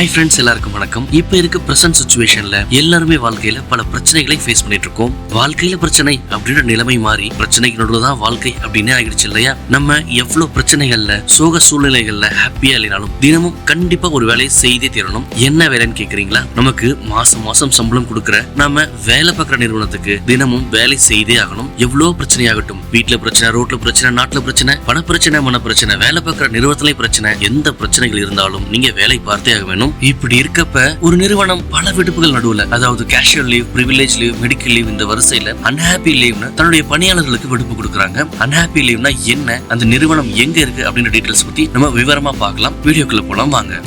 Hi friends எல்லாருக்கும் வணக்கம். இப்போ இருக்க பிரசன்ட் சுச்சுவேஷன்ல எல்லாருமே வாழ்க்கையில பல பிரச்சனைகளை ஃபேஸ் பண்ணிட்டு இருக்கோம். வாழ்க்கையில பிரச்சனை அப்படின்ற நிலைமை மாறி பிரச்சனைக்கு தான் வாழ்க்கை அப்படின்னு ஆகிடுச்சு இல்லையா? நம்ம எவ்வளவு பிரச்சனைகள்ல சோக சூழ்நிலைகள்ல ஹாப்பியா இல்லைனாலும் தினமும் கண்டிப்பா ஒரு வேலையை செய்தே தீரணும். என்ன வேலைன்னு கேக்குறீங்களா? நமக்கு மாசம் மாசம் சம்பளம் கொடுக்குற நாம வேலை பார்க்குற நிறுவனத்துக்கு தினமும் வேலை செய்தே ஆகணும். எவ்வளவு பிரச்சனையாகட்டும் வீட்டுல பிரச்சனை ரோட்ல பிரச்சனை நாட்டுல பிரச்சனை பண பிரச்சனை மன பிரச்சனை வேலை பார்க்குற நிறுவனத்திலே பிரச்சனை எந்த பிரச்சனைகள் இருந்தாலும் நீங்க வேலை பார்த்தே ஆக வேணும். இப்படி இருக்கப்ப ஒரு நிறுவனம் பல விடுப்புகள் நடுவுல அதாவது casual leave privilege leave medical leave இந்த வரிசையில அன்ஹாப்பி லீவ்னு தன்னுடைய பணியாளர்களுக்கு விடுப்பு கொடுக்குறாங்க. அன்ஹாப்பி லீவ்னா என்ன? அந்த நிறுவனம் எங்க இருக்கு? அப்படின்ற டீடைல்ஸ் பத்தி நம்ம விவரமா பார்க்கலாம். வீடியோக்குள்ள போலாம் வாங்க.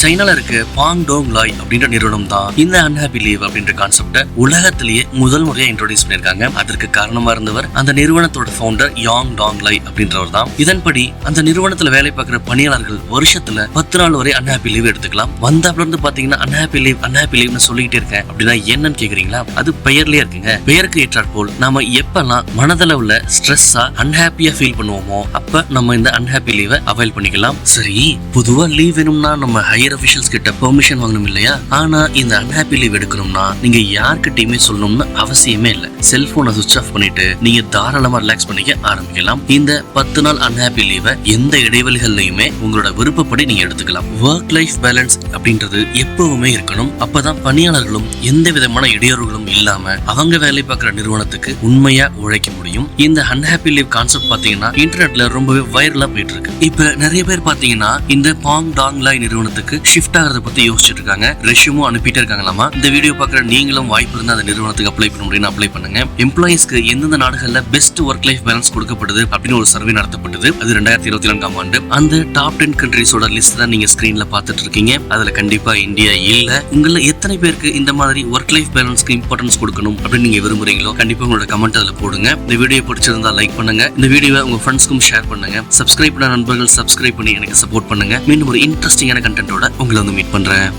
சைனால இருக்க பாங் டோங் லாய் அப்படின்ற நிறுவனம் தான் இந்த அன்ஹாப்பி லீவ் அப்படின்ற கான்செப்ட உலகத்திலேயே முதல் முறையா இன்ட்ரோடியூஸ் பண்ணிருக்காங்க அதற்கு காரணமா இருந்தவர் அந்த நிறுவனத்தோட ஃபவுண்டர் யாங் டாங் லாய் அப்படின்றவர் தான். இதன்படி அந்த நிறுவனத்துல வேலை பார்க்குற பணியாளர்கள் வருஷத்துல பத்து நாள் வரை அன்ஹாப்பி லீவ் எடுத்துக்கலாம். வந்தாப்புல இருந்து பாத்தீங்கன்னா அன்ஹாப்பி லீவ் அன்ஹாப்பி லீவ்னு சொல்லிக்கிட்டே இருக்கேன் அப்படின்னா என்னன்னு கேக்குறீங்களா? அது பெயர்லயே இருக்குங்க. பெயருக்கு ஏற்றாற் போல் நாம எப்பெல்லாம் மனதளவுல ஸ்ட்ரெஸ்ஸா அன்ஹாப்பியா ஃபீல் பண்ணுவோமோ அப்ப நம்ம இந்த அன்ஹாப்பி லீவை அவைல் பண்ணிக்கலாம். சரி பொதுவா லீவ் வேணும்னா நம்ம ஹையர் அபிஷியல்ஸ் கிட்ட பெர்மிஷன் வாங்கணும் இல்லையா? ஆனா இந்த அன்ஹாப்பி லீவ் எடுக்கணும்னா நீங்க யார்கிட்டயுமே சொல்லணும்னு அவசியமே இல்ல. செல்போனை சுவிச் ஆஃப் பண்ணிட்டு நீங்க தாராளமா ரிலாக்ஸ் பண்ணிக்க ஆரம்பிக்கலாம். இந்த பத்து நாள் அன்ஹாப்பி லீவை எந்த இடைவெளிகள்லயுமே உங்களோட விருப்பப்படி நீங்க எடுத்துக்கலாம். ஒர்க் லைஃப் பேலன்ஸ் அப்படின்றது எப்பவுமே இருக்கணும். அப்பதான் பணியாளர்களும் எந்த விதமான இடையூறுகளும் இல்லாம அவங்க வேலை பார்க்குற நிறுவனத்துக்கு உண்மையா உழைக்க முடியும். இந்த அன்ஹாப்பி லீவ் கான்செப்ட் பாத்தீங்கன்னா இன்டர்நெட்ல ரொம்பவே வைரலா போயிட்டு இருக்கு. இப்ப நிறைய பேர் பாத்தீங்கன்னா இந்த பாங் டாங் லாய் நிறுவனத்துக்கு ஷிஃப்ட் ஆகிறத பத்தி யோசிச்சுட்டு இருக்காங்க ரெஷ்யூமும் அனுப்பிட்டே இருக்காங்களாமா இந்த வீடியோ பார்க்குற நீங்களும் வாய்ப்பு இருந்தா அந்த நிறுவனத்துக்கு அப்ளை பண்ண முடியும்னு அப்ளை பண்ணுங்க. எம்ப்ளாயிஸ்க்கு எந்தெந்த நாடுகள்ல பெஸ்ட் ஒர்க் லைஃப் பேலன்ஸ் கொடுக்கப்படுது அப்படின்னு ஒரு சர்வே நடத்தப்பட்டது. அது ரெண்டாயிரத்தி இருபத்தி நான்காம் ஆண்டு. அந்த டாப் டென் கண்ட்ரிஸோட லிஸ்ட் தான் நீங்க ஸ்கிரீன்ல பார்த்துட்டு இருக்கீங்க அதுல கண்டிப்பா இந்தியா இல்ல. உங்கள எத்தனை பேருக்கு இந்த மாதிரி ஒர்க் லைஃப் பேலன்ஸ்க்கு இம்பார்ட்டன்ஸ் கொடுக்கணும் அப்படின்னு நீங்க விரும்புறீங்களோ கண்டிப்பா உங்களோட கமெண்ட் அதுல போடுங்க. இந்த வீடியோ பிடிச்சிருந்தா லைக் பண்ணுங்க. இந்த வீடியோவை உங்க ஃப்ரெண்ட்ஸ்க்கும் ஷேர் பண்ணுங்க. சப்ஸ்கிரைப் பண்ண நண்பர்கள் சப்ஸ்கிரைப் பண்ணி எனக்கு சப்போர்ட் பண்ணுங்க. மீண்டும் ஒரு இன்ட்ரெஸ்டிங்கான கண்டென்ட்டோட உங்களை வந்து மீட் பண்ணுறேன்